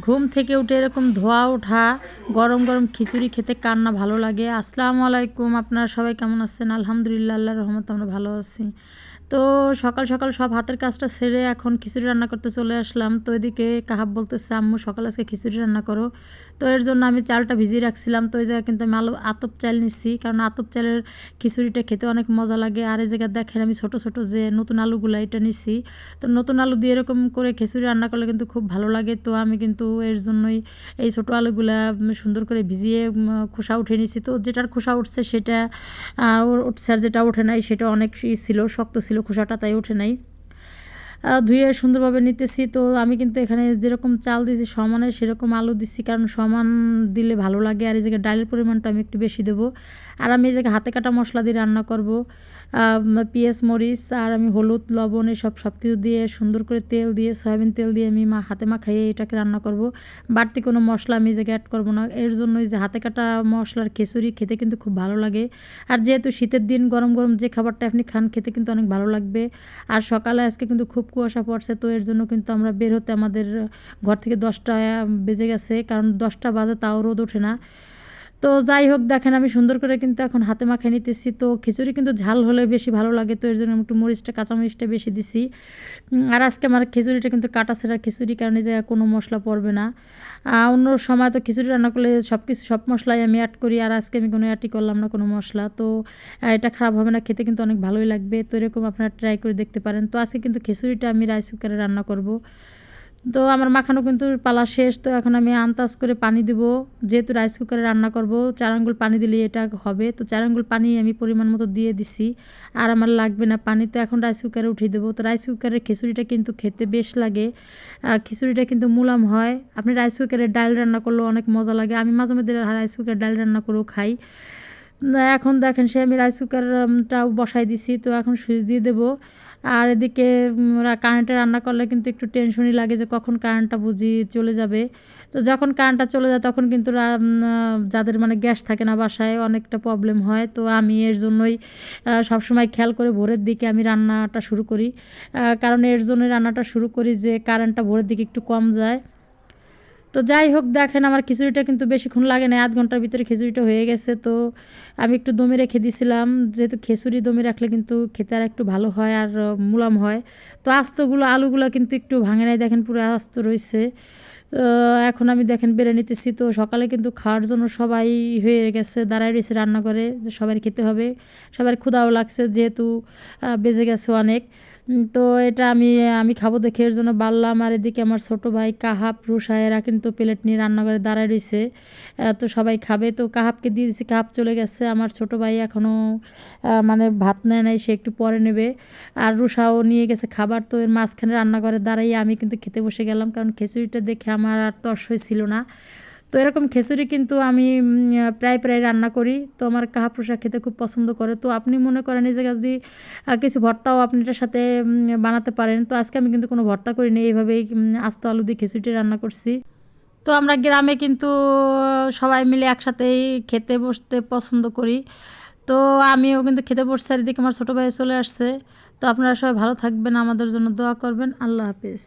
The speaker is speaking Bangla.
ঘুম থেকে উঠে এরকম ধোয়া ওঠা, গরম গরম খিচুড়ি খেতে কার না ভালো লাগে। আসসালামু আলাইকুম, আপনারা সবাই কেমন আছেন? আলহামদুলিল্লাহ আল্লাহ রহমত আমরা ভালো আছি। তো সকাল সকাল সব হাতের কাজটা সেরে এখন খিচুড়ি রান্না করতে চলে আসলাম। তো এদিকে কাহাব বলতেছে, আম্মু, সকাল আজকে খিচুড়ি রান্না করো। তো এর জন্য আমি চালটা ভিজিয়ে রাখছিলাম। তো এই জায়গায় কিন্তু আমি আলু আতপ চাল নিচ্ছি কারণ আতপ চালের খিচুড়িটা খেতে অনেক মজা লাগে। আর এই জায়গায় দেখেন আমি ছোট ছোট যে নতুন আলুগুলো এটা নিচ্ছি তো নতুন আলু দিয়ে এরকম করে খিচুড়ি রান্না করলে কিন্তু খুব ভালো লাগে। তো আমি কিন্তু এর জন্যই এই ছোটো আলুগুলা সুন্দর করে ভিজিয়ে খোসা উঠে নিয়েছি তো যেটার খোসা উঠছে সেটা উঠছে আর যেটা ওঠে নাই সেটা অনেক ছিল, শক্ত ছিল খোসাটা, তাই ওঠে নাই। ধুয়ে সুন্দরভাবে নিতেছি। তো আমি কিন্তু এখানে যেরকম চাল দিয়েছি, সমানে সেরকম আলু দিচ্ছি, কারণ সমান দিলে ভালো লাগে। আর এই জায়গায় ডালের পরিমাণটা আমি একটু বেশি দেবো। আর আমি এই জায়গায় হাতে কাটা মশলা দিয়ে রান্না করব। পেঁয়াজ, মরিচ, আর আমি হলুদ, লবণ এসব সব কিছু দিয়ে সুন্দর করে তেল দিয়ে, সয়াবিন তেল দিয়ে আমি মা, হাতে মা খাইয়ে এটাকে রান্না করব। বাড়তি কোনো মশলা আমি জায়গায় অ্যাড করব না। এর জন্য এই যে হাতে কাটা মশলার খিচুড়ি খেতে কিন্তু খুব ভালো লাগে। আর যেহেতু শীতের দিন গরম গরম যে খাবারটা আপনি খান, খেতে কিন্তু অনেক ভালো লাগবে। আর সকালে আজকে কিন্তু খুব কুয়াশা পড়ছে, তো এর জন্য কিন্তু আমরা বের হতে আমাদের ঘর থেকে দশটা বেজে গেছে, কারণ দশটা বাজে তাও রোদ ওঠে না। তো যাই হোক, দেখেন আমি সুন্দর করে কিন্তু এখন হাতে মাখাই নিতেছি। তো খিচুড়ি কিন্তু ঝাল হলে বেশি ভালো লাগে, তো এর জন্য একটু মরিচটা, কাঁচামরিচটা বেশি দিছি। আর আজকে আমার খিচুড়িটা কিন্তু কাটা সেরা খিচুড়ি, কারণ জায়গায় কোনো মশলা পড়বে না। অন্য সময় তো খিচুড়ি রান্না করলে সব কিছু সব মশলাই আমি অ্যাড করি, আর আজকে আমি কোনো অ্যাডই করলাম না কোনো মশলা। তো এটা খারাপ হবে না, খেতে কিন্তু অনেক ভালোই লাগবে। তো এরকম আপনারা ট্রাই করে দেখতে পারেন। তো আজকে কিন্তু খিচুড়িটা আমি রাইস কুকারে রান্না করব। তো আমার মাখানো কিন্তু পালা শেষ, তো এখন আমি আন্তাজ করে পানি দেবো। যেহেতু রাইস কুকারে রান্না করব, চার আঙ্গুল পানি দিলে এটা হবে। তো চার আঙ্গুল পানি আমি পরিমাণ মতো দিয়ে দিছি, আর আমার লাগবে না পানি। তো এখন রাইস কুকারে উঠিয়ে দেবো। তো রাইস কুকারের খিচুড়িটা কিন্তু খেতে বেশ লাগে। খিচুড়িটা কিন্তু মুলাম হয়। আপনি রাইস কুকারে ডাল রান্না করলেও অনেক মজা লাগে। আমি মাঝে মধ্যে রাইস কুকার ডাল রান্না করেও খাই। এখন দেখেন সে আমি রাইস কুকারটাও বসাই দিছি। তো এখন সুইচ দিয়ে দেবো। আর এদিকে কারেন্টে রান্না করলে কিন্তু একটু টেনশনই লাগে যে কখন কারেন্টটা বুঝি চলে যাবে। তো যখন কারেন্টটা চলে যায় তখন কিন্তু যাদের মানে গ্যাস থাকে না বাসায় অনেকটা প্রবলেম হয়। তো আমি এর জন্যই সবসময় খেয়াল করে ভোরের দিকে আমি রান্নাটা শুরু করি। কারণ এর জন্য রান্নাটা শুরু করি যে কারেন্টটা ভোরের দিকে একটু কম যায়। তো যাই হোক, দেখেন আমার খিচুড়িটা কিন্তু বেশিক্ষণ লাগে না আধ ঘণ্টার ভিতরে খিচুড়িটা হয়ে গেছে। তো আমি একটু দমে রেখে দিয়েছিলাম যেহেতু খিচুড়ি দমে রাখলে কিন্তু খেতে আর একটু ভালো হয় আর মুলাম হয়। তো আস্তগুলো, আলুগুলো কিন্তু একটু ভাঙে নাই, দেখেন পুরো আস্ত রয়েছে এখন আমি দেখেন বেড়ে নিতেছি, তো সকালে কিন্তু খাওয়ার জন্য সবাই হয়ে গেছে, দাঁড়ায় রয়েছে রান্না করে যে সবাই খেতে হবে, সবার ক্ষুদাও লাগছে যেহেতু বেজে গেছে অনেক। তো এটা আমি আমি খাব দেখে, এর জন্য বাড়লাম আর এদিকে আমার ছোটো ভাই কাহাব রুষা এরা কিন্তু প্লেট নিয়ে রান্নাঘরে দাঁড়ায় রয়েছে। তো সবাই খাবে। তো কাহাবকে দিয়ে দিয়েছি কাহাব চলে গেছে। আমার ছোটো ভাই এখনও মানে ভাত নেয় নাই, সে একটু পরে নেবে। আর রুষাও নিয়ে গেছে খাবার। তো এর মাঝখানে রান্নাঘরে দাঁড়াই আমি কিন্তু খেতে বসে গেলাম, কারণ খিচুড়িটা দেখে আমার আর তর্স ছিল না। তো এরকম খিচুড়ি কিন্তু আমি প্রায় প্রায় রান্না করি। তো আমার কাহা প্রসাদ খেতে খুব পছন্দ করে। তো আপনি মনে করেন জায়গায় যদি কিছু ভর্তাও আপনি এটার সাথে বানাতে পারেন। তো আজকে আমি কিন্তু কোনো ভর্তা করিনি। এইভাবেই আস্ত আলু দিয়ে খিচুড়িটি রান্না করছি। তো আমরা গ্রামে কিন্তু সবাই মিলে একসাথেই খেতে বসতে পছন্দ করি। তো আমিও কিন্তু খেতে বসছি। আর এদিকে আমার ছোটো ভাই চলে আসছে। তো আপনারা সবাই ভালো থাকবেন। আমাদের জন্য দোয়া করবেন। আল্লাহ হাফিজ।